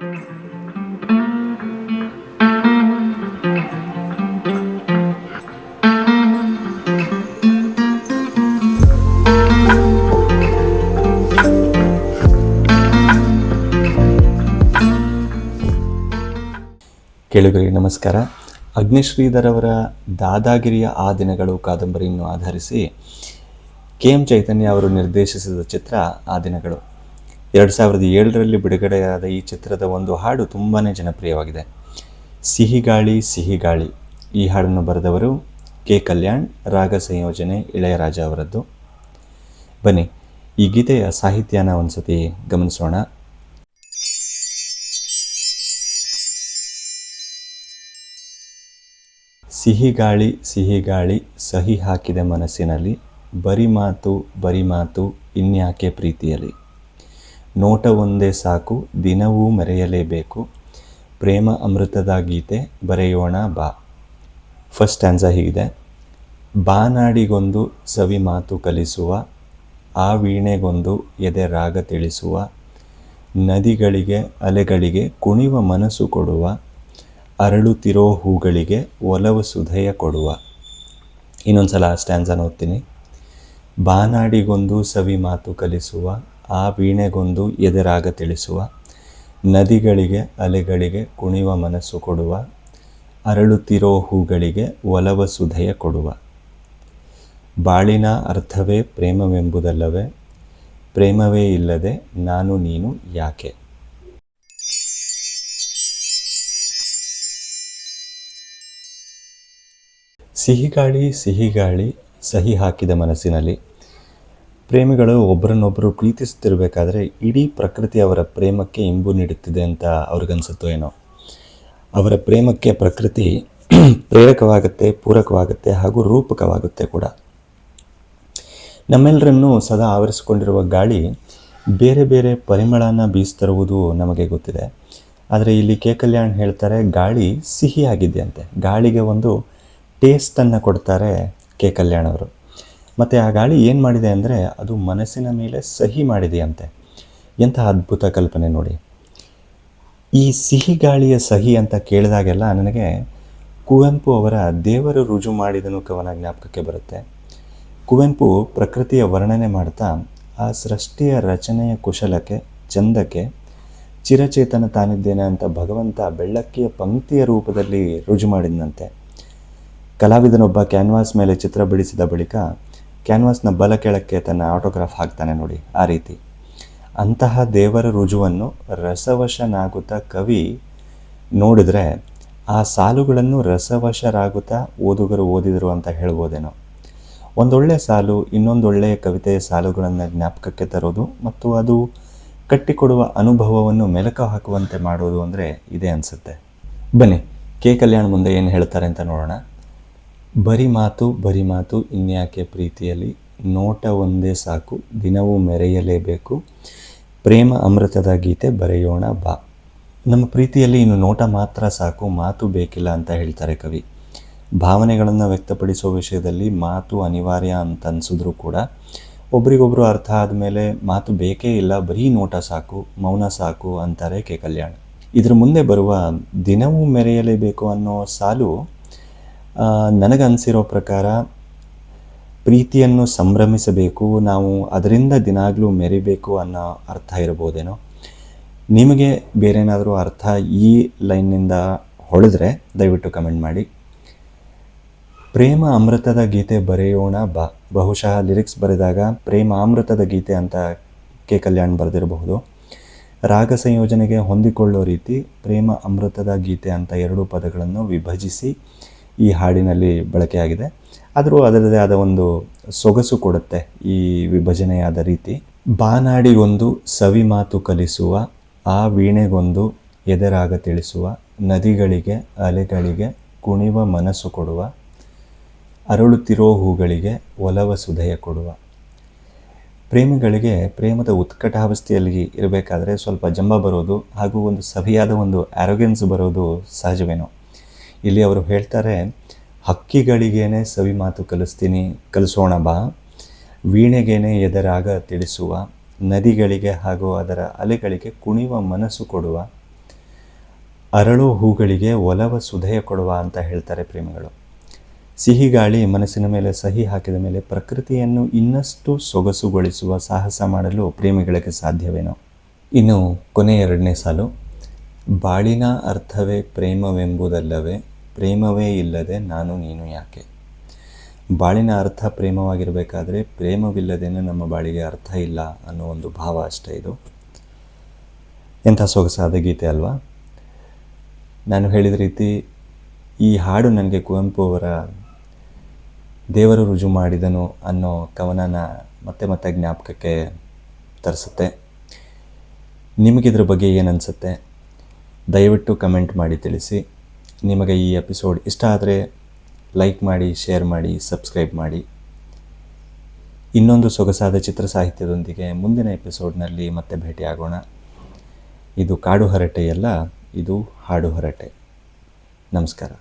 ಕೇಳುಗರಿಗೆ ನಮಸ್ಕಾರ. ಅಗ್ನಿಶ್ರೀಧರ್ ಅವರ ದಾದಾಗಿರಿಯ ಆ ದಿನಗಳು ಕಾದಂಬರಿಯನ್ನು ಆಧರಿಸಿ ಕೆ ಎಂ ಚೈತನ್ಯ ಅವರು ನಿರ್ದೇಶಿಸಿದ ಚಿತ್ರ ಆ ದಿನಗಳು. ಎರಡು ಸಾವಿರದ ಏಳರಲ್ಲಿ ಬಿಡುಗಡೆಯಾದ ಈ ಚಿತ್ರದ ಒಂದು ಹಾಡು ತುಂಬಾ ಜನಪ್ರಿಯವಾಗಿದೆ. ಸಿಹಿಗಾಳಿ ಸಿಹಿಗಾಳಿ. ಈ ಹಾಡನ್ನು ಬರೆದವರು ಕೆ. ಕಲ್ಯಾಣ್, ರಾಗ ಸಂಯೋಜನೆ ಇಳೆಯರಾಜ ಅವರದ್ದು. ಬನ್ನಿ, ಈ ಗೀತೆಯ ಸಾಹಿತ್ಯನ ಒಂದ್ಸತಿ ಗಮನಿಸೋಣ. ಸಿಹಿಗಾಳಿ ಸಿಹಿಗಾಳಿ, ಸಹಿ ಹಾಕಿದೆ ಮನಸ್ಸಿನಲ್ಲಿ ಬರಿ ಮಾತು ಬರಿ ಮಾತು, ಇನ್ಯಾಕೆ ಪ್ರೀತಿಯಲ್ಲಿ? ನೋಟ ಒಂದೇ ಸಾಕು, ದಿನವೂ ಮರೆಯಲೇಬೇಕು. ಪ್ರೇಮ ಅಮೃತದ ಗೀತೆ ಬರೆಯೋಣ ಬಾ. ಫಸ್ಟ್ ಸ್ಟ್ಯಾನ್ಸ ಹೀಗಿದೆ. ಬಾನಾಡಿಗೊಂದು ಸವಿ ಮಾತು ಕಲಿಸುವ, ಆ ವೀಣೆಗೊಂದು ಎದೆ ರಾಗ ತಿಳಿಸುವ, ನದಿಗಳಿಗೆ, ಅಲೆಗಳಿಗೆ ಕುಣಿವ ಮನಸ್ಸು ಕೊಡುವ, ಅರಳುತ್ತಿರೋ ಹೂಗಳಿಗೆ ಒಲವು ಸುಧಯ ಕೊಡುವ. ಇನ್ನೊಂದು ಸಲ ಸ್ಟ್ಯಾನ್ಸನ್ನು ಓದ್ತೀನಿ ಬಾನಾಡಿಗೊಂದು ಸವಿ ಮಾತು ಕಲಿಸುವ ಆ ವೀಣೆಗೊಂದು ಎದುರಾಗ ತಿಳಿಸುವ. ನದಿಗಳಿಗೆ, ಅಲೆಗಳಿಗೆ ಕುಣಿವ ಮನಸ್ಸು ಕೊಡುವ. ಅರಳುತ್ತಿರೋ ಹೂಗಳಿಗೆ ಒಲವ ಸುಧೆಯ ಕೊಡುವ. ಬಾಳಿನ ಅರ್ಥವೇ ಪ್ರೇಮವೆಂಬುದಲ್ಲವೇ. ಪ್ರೇಮವೇ ಇಲ್ಲದೆ ನಾನು ನೀನು ಯಾಕೆ? ಸಿಹಿಗಾಳಿ ಸಿಹಿಗಾಳಿ, ಸಹಿ ಹಾಕಿದ ಮನಸ್ಸಿನಲ್ಲಿ. ಪ್ರೇಮಿಗಳು ಒಬ್ಬರನ್ನೊಬ್ಬರು ಪ್ರೀತಿಸುತ್ತಿರಬೇಕಾದ್ರೆ ಇಡೀ ಪ್ರಕೃತಿ ಅವರ ಪ್ರೇಮಕ್ಕೆ ಇಂಬು ನೀಡುತ್ತಿದೆ ಅಂತ ಅವ್ರಿಗನ್ಸುತ್ತೋ ಏನೋ. ಅವರ ಪ್ರೇಮಕ್ಕೆ ಪ್ರಕೃತಿ ಪ್ರೇರಕವಾಗುತ್ತೆ, ಪೂರಕವಾಗುತ್ತೆ ಹಾಗೂ ರೂಪಕವಾಗುತ್ತೆ ಕೂಡ. ನಮ್ಮೆಲ್ಲರನ್ನು ಸದಾ ಆವರಿಸಿಕೊಂಡಿರುವ ಗಾಳಿ ಬೇರೆ ಬೇರೆ ಪರಿಮಳನ ಬೀಸ್ತಿರುವುದು ನಮಗೆ ಗೊತ್ತಿದೆ. ಆದರೆ ಇಲ್ಲಿ ಕೆ ಕಲ್ಯಾಣ್ ಹೇಳ್ತಾರೆ, ಗಾಳಿ ಸಿಹಿಯಾಗಿದೆಯಂತೆ. ಗಾಳಿಗೆ ಒಂದು ಟೇಸ್ಟನ್ನು ಕೊಡ್ತಾರೆ ಕೆ ಕಲ್ಯಾಣ್ ಅವರು. ಮತ್ತು ಆ ಗಾಳಿ ಏನು ಮಾಡಿದೆ ಅಂದರೆ ಅದು ಮನಸ್ಸಿನ ಮೇಲೆ ಸಹಿ ಮಾಡಿದೆಯಂತೆ. ಎಂಥ ಅದ್ಭುತ ಕಲ್ಪನೆ ನೋಡಿ. ಈ ಸಿಹಿ ಗಾಳಿಯ ಸಹಿ ಅಂತ ಕೇಳಿದಾಗೆಲ್ಲ ನನಗೆ ಕುವೆಂಪು ಅವರ ದೇವರು ರುಜು ಮಾಡಿದನು ಕವನ ಜ್ಞಾಪಕಕ್ಕೆ ಬರುತ್ತೆ. ಕುವೆಂಪು ಪ್ರಕೃತಿಯ ವರ್ಣನೆ ಮಾಡ್ತಾ ಆ ಸೃಷ್ಟಿಯ ರಚನೆಯ ಕುಶಲಕ್ಕೆ, ಚಂದಕ್ಕೆ, ಚಿರಚೇತನ ತಾನಿದ್ದೇನೆ ಅಂತ ಭಗವಂತ ಬೆಳ್ಳಕ್ಕಿಯ ಪಂಕ್ತಿಯ ರೂಪದಲ್ಲಿ ರುಜು ಮಾಡಿದಂತೆ ಕಲಾವಿದನೊಬ್ಬ ಕ್ಯಾನ್ವಾಸ್ ಮೇಲೆ ಚಿತ್ರ ಬಿಡಿಸಿದ ಬಳಿಕ ಕ್ಯಾನ್ವಾಸ್ನ ಬಲ ಕೆಳಕ್ಕೆ ತನ್ನ ಆಟೋಗ್ರಾಫ್ ಹಾಕ್ತಾನೆ ನೋಡಿ, ಆ ರೀತಿ. ಅಂತಹ ದೇವರ ರುಜುವನ್ನು ರಸವಶನಾಗುತ್ತಾ ಕವಿ ನೋಡಿದರೆ, ಆ ಸಾಲುಗಳನ್ನು ರಸವಶರಾಗುತ್ತಾ ಓದುಗರು ಓದಿದರು ಅಂತ ಹೇಳ್ಬೋದೇನೋ. ಒಂದೊಳ್ಳೆ ಸಾಲು ಇನ್ನೊಂದೊಳ್ಳೆಯ ಕವಿತೆಯ ಸಾಲುಗಳನ್ನು ಜ್ಞಾಪಕಕ್ಕೆ ತರೋದು ಮತ್ತು ಅದು ಕಟ್ಟಿಕೊಡುವ ಅನುಭವವನ್ನು ಮೆಲಕ ಹಾಕುವಂತೆ ಮಾಡೋದು ಅಂದರೆ ಇದೇ ಅನಿಸುತ್ತೆ. ಬನ್ನಿ, ಕೆ ಕಲ್ಯಾಣ್ ಮುಂದೆ ಏನು ಹೇಳ್ತಾರೆ ಅಂತ ನೋಡೋಣ. ಬರಿ ಮಾತು ಬರಿ ಮಾತು, ಇನ್ಯಾಕೆ ಪ್ರೀತಿಯಲ್ಲಿ? ನೋಟ ಒಂದೇ ಸಾಕು, ದಿನವೂ ಮೆರೆಯಲೇಬೇಕು. ಪ್ರೇಮ ಅಮೃತದ ಗೀತೆ ಬರೆಯೋಣ ಬಾ. ನಮ್ಮ ಪ್ರೀತಿಯಲ್ಲಿ ಇನ್ನು ನೋಟ ಮಾತ್ರ ಸಾಕು, ಮಾತು ಬೇಕಿಲ್ಲ ಅಂತ ಹೇಳ್ತಾರೆ ಕವಿ. ಭಾವನೆಗಳನ್ನು ವ್ಯಕ್ತಪಡಿಸೋ ವಿಷಯದಲ್ಲಿ ಮಾತು ಅನಿವಾರ್ಯ ಅಂತ ಅನಿಸಿದ್ರು ಕೂಡ ಒಬ್ರಿಗೊಬ್ರು ಅರ್ಥ ಆದಮೇಲೆ ಮಾತು ಬೇಕೇ ಇಲ್ಲ, ಬರೀ ನೋಟ ಸಾಕು, ಮೌನ ಸಾಕು ಅಂತಾರೆ ಕೆ. ಕಲ್ಯಾಣ. ಇದ್ರ ಮುಂದೆ ಬರುವ ದಿನವೂ ಮೆರೆಯಲೇಬೇಕು ಅನ್ನೋ ಸಾಲು ನನಗನ್ಸಿರೋ ಪ್ರಕಾರ ಪ್ರೀತಿಯನ್ನು ಸಂಭ್ರಮಿಸಬೇಕು, ನಾವು ಅದರಿಂದ ದಿನಾಗಲೂ ಮೆರಿಬೇಕು ಅನ್ನೋ ಅರ್ಥ ಇರ್ಬೋದೇನೋ. ನಿಮಗೆ ಬೇರೇನಾದರೂ ಅರ್ಥ ಈ ಲೈನ್ನಿಂದ ಹೊಳೆದ್ರೆ ದಯವಿಟ್ಟು ಕಮೆಂಟ್ ಮಾಡಿ. ಪ್ರೇಮ ಅಮೃತದ ಗೀತೆ ಬರೆಯೋಣ ಬ. ಬಹುಶಃ ಲಿರಿಕ್ಸ್ ಬರೆದಾಗ ಪ್ರೇಮ ಅಮೃತದ ಗೀತೆ ಅಂತ ಕೆ ಕಲ್ಯಾಣ್ ಬರೆದಿರಬಹುದು. ರಾಗ ಸಂಯೋಜನೆಗೆ ಹೊಂದಿಕೊಳ್ಳೋ ರೀತಿ ಪ್ರೇಮ ಅಮೃತದ ಗೀತೆ ಅಂತ ಎರಡು ಪದಗಳನ್ನು ವಿಭಜಿಸಿ ಈ ಹಾಡಿನಲ್ಲಿ ಬಳಕೆಯಾಗಿದೆ. ಆದರೂ ಅದರದೇ ಆದ ಒಂದು ಸೊಗಸು ಕೊಡುತ್ತೆ ಈ ವಿಭಜನೆಯಾದ ರೀತಿ. ಬಾನಾಡಿಗೊಂದು ಸವಿ ಮಾತು ಕಲಿಸುವ, ಆ ವೀಣೆಗೊಂದು ಎದರಾಗ ತಿಳಿಸುವ, ನದಿಗಳಿಗೆ, ಅಲೆಗಳಿಗೆ ಕುಣಿವ ಮನಸ್ಸು ಕೊಡುವ, ಅರಳುತ್ತಿರೋ ಹೂಗಳಿಗೆ ಒಲವ ಸುಧಯ ಕೊಡುವ. ಪ್ರೇಮಿಗಳಿಗೆ ಪ್ರೇಮದ ಉತ್ಕಟಾವಸ್ಥೆಯಲ್ಲಿ ಇರಬೇಕಾದ್ರೆ ಸ್ವಲ್ಪ ಜಂಬ ಬರೋದು ಹಾಗೂ ಒಂದು ಸವಿಯಾದ ಒಂದು ಆರೋಗ್ಯನ್ಸ್ ಬರೋದು ಸಹಜವೇನೋ. ಇಲ್ಲಿ ಅವರು ಹೇಳ್ತಾರೆ, ಹಕ್ಕಿಗಳಿಗೇನೆ ಸವಿ ಮಾತು ಕಲಿಸ್ತೀನಿ, ಕಲಿಸೋಣ ಬಾ. ವೀಣೆಗೇನೆ ಎದರಾಗ ತಿಳಿಸುವ ನದಿಗಳಿಗೆ ಹಾಗೂ ಅದರ ಅಲೆಗಳಿಗೆ ಕುಣಿವ ಮನಸ್ಸು ಕೊಡುವ, ಅರಳು ಹೂಗಳಿಗೆ ಒಲವ ಸುಧಯ ಕೊಡುವ ಅಂತ ಹೇಳ್ತಾರೆ ಪ್ರೇಮಿಗಳು. ಸಿಹಿ ಗಾಳಿ ಮನಸ್ಸಿನ ಮೇಲೆ ಸಹಿ ಹಾಕಿದ ಮೇಲೆ ಪ್ರಕೃತಿಯನ್ನು ಇನ್ನಷ್ಟು ಸೊಗಸುಗೊಳಿಸುವ ಸಾಹಸ ಮಾಡಲು ಪ್ರೇಮಿಗಳಿಗೆ ಸಾಧ್ಯವೇನೋ? ಇನ್ನು ಕೊನೆ ಎರಡನೇ ಸಾಲು, ಬಾಳಿನ ಅರ್ಥವೇ ಪ್ರೇಮವೆಂಬುದಲ್ಲವೇ? ಪ್ರೇಮವೇ ಇಲ್ಲದೆ ನಾನು, ನೀನು ಯಾಕೆ? ಬಾಳಿನ ಅರ್ಥ ಪ್ರೇಮವಾಗಿರಬೇಕಾದ್ರೆ ಪ್ರೇಮವಿಲ್ಲದೇನೆ ನಮ್ಮ ಬಾಳಿಗೆ ಅರ್ಥ ಇಲ್ಲ ಅನ್ನೋ ಒಂದು ಭಾವ ಅಷ್ಟೇ ಇದು. ಎಂಥ ಸೊಗಸಾದ ಗೀತೆ ಅಲ್ವಾ? ನಾನು ಹೇಳಿದ ರೀತಿ ಈ ಹಾಡು ನನಗೆ ಕುವೆಂಪು ಅವರ ದೇವರು ರುಜು ಮಾಡಿದನು ಅನ್ನೋ ಕವನನ ಮತ್ತೆ ಮತ್ತೆ ಜ್ಞಾಪಕಕ್ಕೆ ತರಿಸುತ್ತೆ. ನಿಮಗಿದ್ರ ಬಗ್ಗೆ ಏನು ದಯವಿಟ್ಟು ಕಮೆಂಟ್ ಮಾಡಿ ತಿಳಿಸಿ. ನಿಮಗೆ ಈ ಎಪಿಸೋಡ್ ಇಷ್ಟ ಆದರೆ ಲೈಕ್ ಮಾಡಿ, ಶೇರ್ ಮಾಡಿ, ಸಬ್ಸ್ಕ್ರೈಬ್ ಮಾಡಿ. ಇನ್ನೊಂದು ಸೊಗಸಾದ ಚಿತ್ರ ಸಾಹಿತ್ಯದೊಂದಿಗೆ ಮುಂದಿನ ಎಪಿಸೋಡ್ನಲ್ಲಿ ಮತ್ತೆ ಭೇಟಿಯಾಗೋಣ. ಇದು ಕಾಡು ಹರಟೆಯಲ್ಲ, ಇದು ಹಾಡು ಹರಟೆ. ನಮಸ್ಕಾರ.